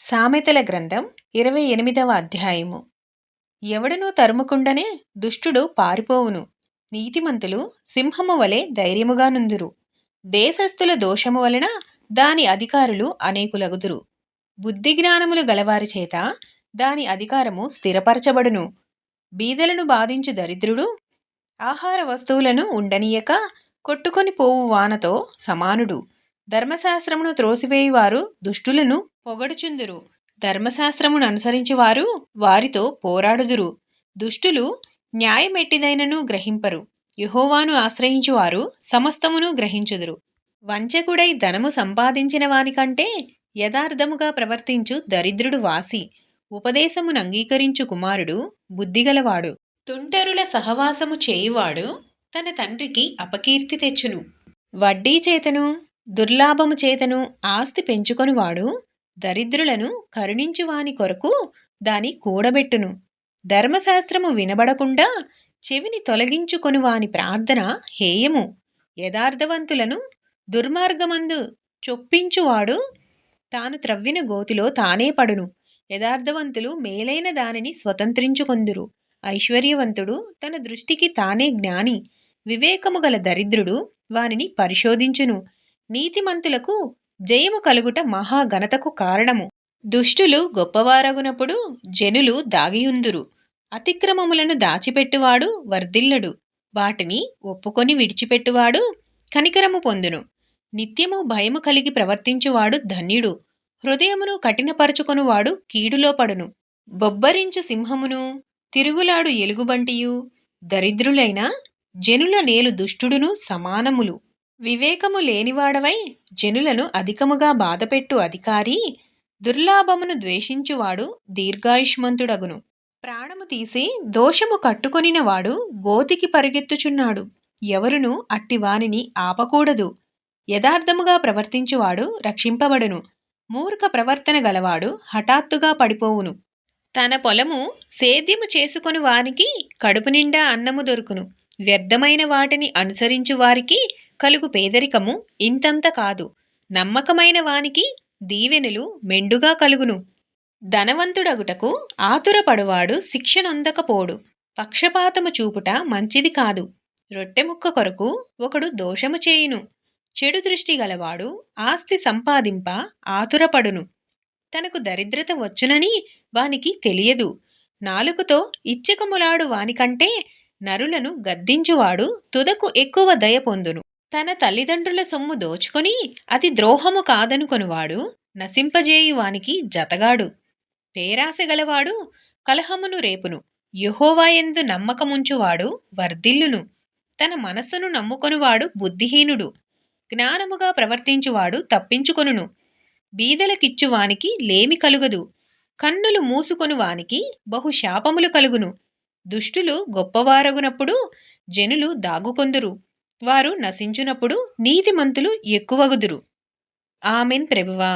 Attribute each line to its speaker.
Speaker 1: సామెతల గ్రంథం ఇరవై ఎనిమిదవ అధ్యాయము. ఎవడనూ తరుముకుండనే దుష్టుడు పారిపోవును. నీతిమంతులు సింహము వలె ధైర్యముగా నుందురు. దేశస్థుల దోషము వలన దాని అధికారులు అనేకులగుదురు. బుద్ధి జ్ఞానములు గలవారి చేత దాని అధికారము స్థిరపరచబడును. బీదలను బాధించు దరిద్రుడు ఆహార వస్తువులను ఉండనీయక కొట్టుకొని పోవు వానతో సమానుడు. ధర్మశాస్త్రమును త్రోసివేయువారు దుష్టులను పొగడుచుందురు. ధర్మశాస్త్రమును అనుసరించివారు వారితో పోరాడుదురు. దుష్టులు న్యాయమెట్టిదైనను గ్రహింపరు. యుహోవాను ఆశ్రయించువారు సమస్తమును గ్రహించుదురు. వంచకుడై ధనము సంపాదించిన వానికంటే యథార్థముగా ప్రవర్తించు దరిద్రుడు వాసి ఉపదేశమును అంగీకరించు కుమారుడు బుద్ధిగలవాడు. తుంటరుల సహవాసము చేయువాడు తన తండ్రికి అపకీర్తి తెచ్చును. వడ్డీ చేతను దుర్లాభము చేతను ఆస్తి పెంచుకొనివాడు దరిద్రులను కరుణించువాని కొరకు దాని కూడబెట్టును. ధర్మశాస్త్రము వినబడకుండా చెవిని తొలగించుకొని వాని ప్రార్థన హేయము. యథార్థవంతులను దుర్మార్గమందు చొప్పించువాడు తాను త్రవ్విన గోతిలో తానే పడును. యథార్థవంతులు మేలైన దానిని స్వతంత్రించుకొందురు. ఐశ్వర్యవంతుడు తన దృష్టికి తానే జ్ఞాని. వివేకము గల దరిద్రుడు వానిని పరిశోధించును. నీతిమంతులకు జయము కలుగుట మహాఘనతకు కారణము. దుష్టులు గొప్పవారగునప్పుడు జనులు దాగియుందురు. అతిక్రమములను దాచిపెట్టువాడు వర్ధిల్లడు. వాటిని ఒప్పుకొని విడిచిపెట్టువాడు కనికరము పొందును. నిత్యము భయము కలిగి ప్రవర్తించువాడు ధన్యుడు. హృదయమును కఠినపరచుకొనువాడు కీడులో పడును. బొబ్బరించు సింహమును తిరుగులాడు ఎలుగుబంటియు. దరిద్రులైన జనుల నేలు దుష్టుడును సమానములు. వివేకము లేనివాడవై జనులను అధికముగా బాధపెట్టు అధికారి దుర్లాభమును ద్వేషించువాడు దీర్ఘాయుష్మంతుడగును. ప్రాణము తీసి దోషము కట్టుకొనినవాడు గోతికి పరుగెత్తుచున్నాడు. ఎవరును అట్టివానిని ఆపకూడదు. యథార్థముగా ప్రవర్తించువాడు రక్షింపబడును. మూర్ఖ ప్రవర్తన గలవాడు హఠాత్తుగా పడిపోవును. తన పొలము సేద్యము చేసుకొని వానికి కడుపు నిండా అన్నము దొరుకును. వ్యర్థమైన వాటిని అనుసరించు వారికి కలుగు పేదరికము ఇంతంత కాదు. నమ్మకమైన వానికి దీవెనలు మెండుగా కలుగును. ధనవంతుడగుటకు ఆతురపడువాడు శిక్షనొందకపోడు. పక్షపాతము చూపుట మంచిది కాదు. రొట్టెముక్క కొరకు ఒకడు దోషము చేయును. చెడు దృష్టి గలవాడు ఆస్తి సంపాదింప ఆతురపడును. తనకు దరిద్రత వచ్చునని వానికి తెలియదు. నాలుగుతో ఇచ్చకములాడు వానికంటే నరులను గద్దించువాడు తుదకు ఎక్కువ దయ పొందును. తన తల్లిదండ్రుల సొమ్ము దోచుకొని అతి ద్రోహము కాదనుకొనువాడు నశింపజేయువానికి జతగాడు. పేరాశగలవాడు కలహమును రేపును యహోవాయందు నమ్మకముంచువాడు వర్ధిల్లును. తన మనస్సును నమ్ముకొనువాడు బుద్ధిహీనుడు జ్ఞానముగా ప్రవర్తించువాడు తప్పించుకొనును. బీదలకిచ్చువానికి లేమి కలుగదు కన్నులు మూసుకొనువానికి బహుశాపములు కలుగును. దుష్టులు గొప్పవారగునప్పుడు జనులు దాగుకొందురు. వారు నశించునప్పుడు నీతిమంతులు ఎక్కువగుదురు. ఆమెన్ ప్రభువా.